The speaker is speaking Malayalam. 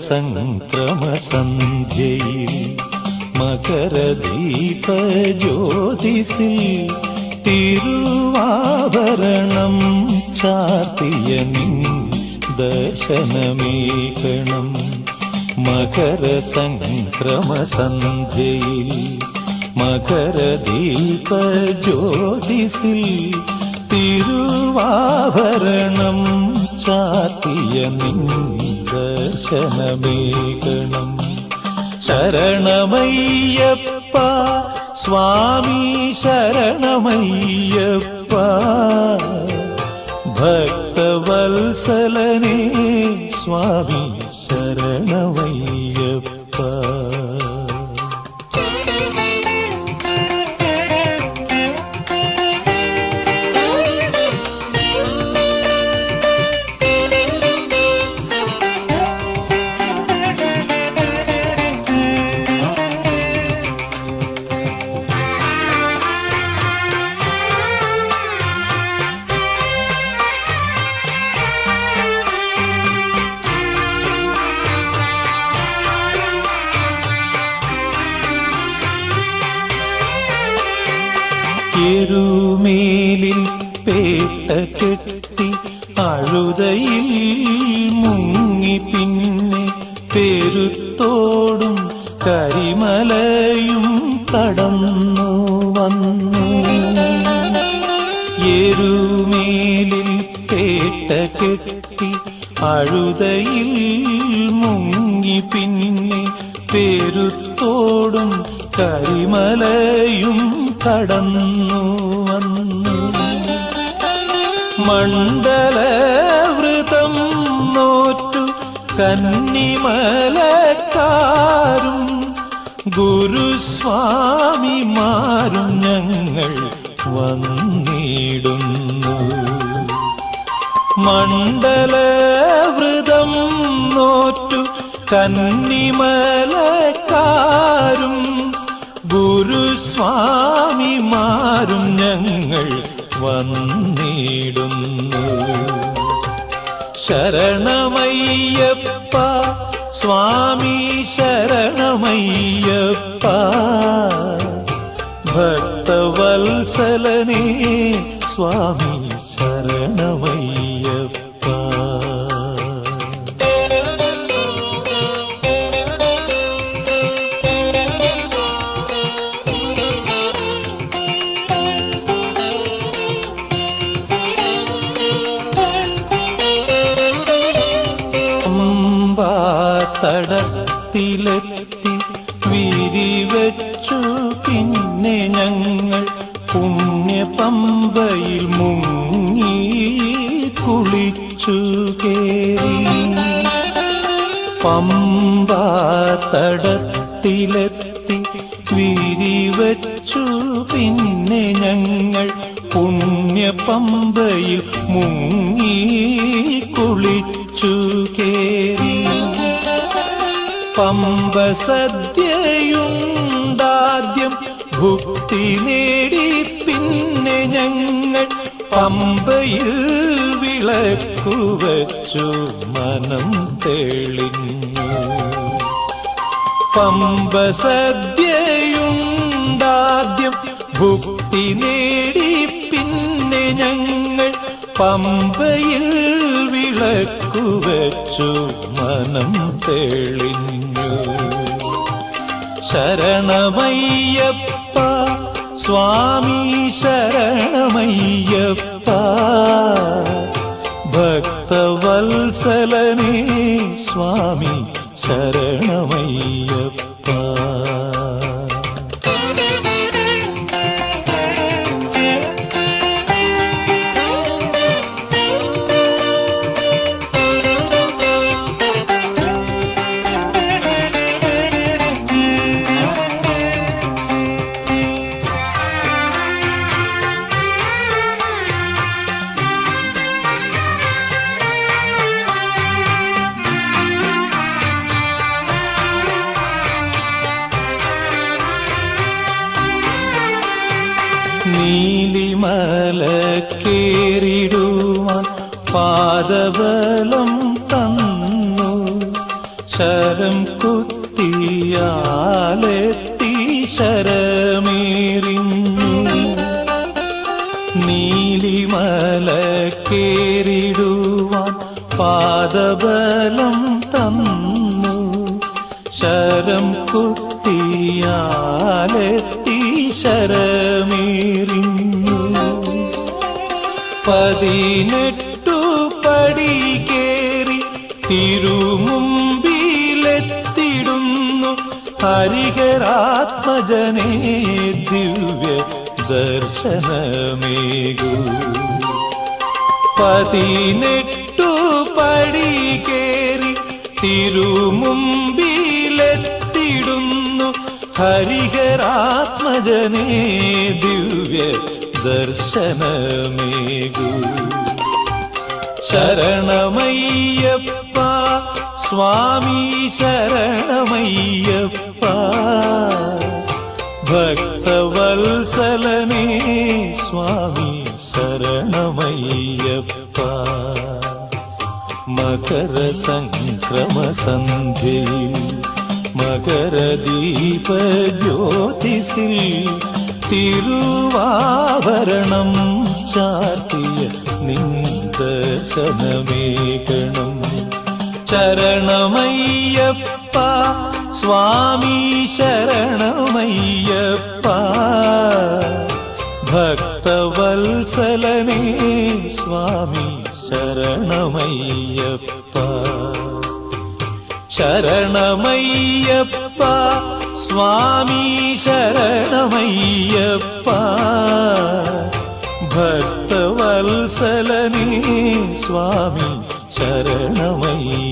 മകരസംക്രമസന്ധ്യയിൽ മകരദീപ ജ്യോതിസിൽ തിരുവാഭരണം ചാർത്തിയ നിൻ ദർശനമേകണം. മകരസംക്രമസന്ധ്യയിൽ മകരദീപ ജ്യോതിസിൽ തിരുവാഭരണം ചാത്തിയ നിൻ ദർശനമേകണം. ശരണമയ്യപ്പ സ്വാമി ശരണമയ്യപ്പ. ഭക്തവത്സലനേ സ്വാമി. എരുമേലിൽ പേട്ട കെട്ടി അഴുതയിൽ മുങ്ങി പിന്നെ പേരുത്തോടും കരിമലയും കടന്നു വന്നു. എരുമേലിൽ പേട്ട കെട്ടി അഴുതയിൽ മുങ്ങി പിന്നെ പേരുത്തോടും കരിമലയും കടന്നു വന്നു. മണ്ഡലവൃതം നോറ്റു കന്നിമലക്കാരും ഗുരുസ്വാമിമാരും ഞങ്ങൾ വന്നിടുന്നു. മണ്ഡലവൃതം നോറ്റു കന്നിമലക്കാരും ഗുരുസ്വാമിമാരും ഞങ്ങൾ വന്നിടുന്നു. ശരണമയ്യപ്പ സ്വാമി ശരണമയ്യപ്പ ഭക്തവത്സലനേ സ്വാമി ശരണമയ്യപ്പ തടത്തിലെത്തി വിരിവച്ചു പിന്നെ ഞങ്ങൾ പുണ്യ പമ്പയിൽ മുങ്ങി കുളിച്ചു കേറി. പമ്പ തടത്തിലെത്തി വിരിവച്ചു പിന്നെ ഞങ്ങൾ പുണ്യ പമ്പയിൽ മുങ്ങി കുളിച്ചു കേറി. പമ്പ സദ്യയുണ്ടാദ്യം ഭുക്തി നേടി പിന്നെ ഞങ്ങൾ പമ്പയിൽ വിളക്കുവച്ചു മനം തെളിഞ്ഞു. പമ്പ സദ്യയുണ്ടാദ്യം ഭുക്തി നേടി പിന്നെ ഞങ്ങൾ പമ്പയിൽ വിളക്കു വച്ചു മനം തെളിഞ്ഞു. ശരണമയ്യപ്പ സ്വാമി ശരണമയ്യപ്പ ഭക്തവത്സലനേ സ്വാമി ശരണമയ്യപ്പ. പാദബലം തന്നു. ശരം കുത്തിയാലെത്തി ശരമേറിഞ്ഞു. നീലിമല കേറിടുവാൻ പാദബലം തന്നു. ശരം കുത്തിയാലെത്തി ശരമേറിഞ്ഞു. പതിനെട്ട് പടി കേറി തിരുമുമ്പിലെത്തിടുന്നു ഹരിഹരാത്മജനേ ദിവ്യ ദർശനമേകു. പതിനെട്ടു പടി കേറി തിരുമുമ്പിലെത്തിടുന്നു ഹരിഹരാത്മജനേ ദിവ്യ ദർശനമേകൂ. शरणमय्यप्पा स्वामी शरणमय्यप्पा। भक्तवल्सलने स्वामी शरणमय्यप्पा। मकरसङ्क्रमसन्धि मकरदीपज्योतिषि तिरुवाभरणं तिरुवावरणं चाति നിന്ദർശനമേകണം ശരണമയ്യപ്പ സ്വാമി ശരണമയ്യപ്പ. ഭക്തവത്സലനേ സ്വാമി ശരണമയ്യപ്പ. ശരണമയ്യപ്പ സ്വാമി ശരണമയ്യപ്പ. സ്വാമി ശരണമയ്യപ്പ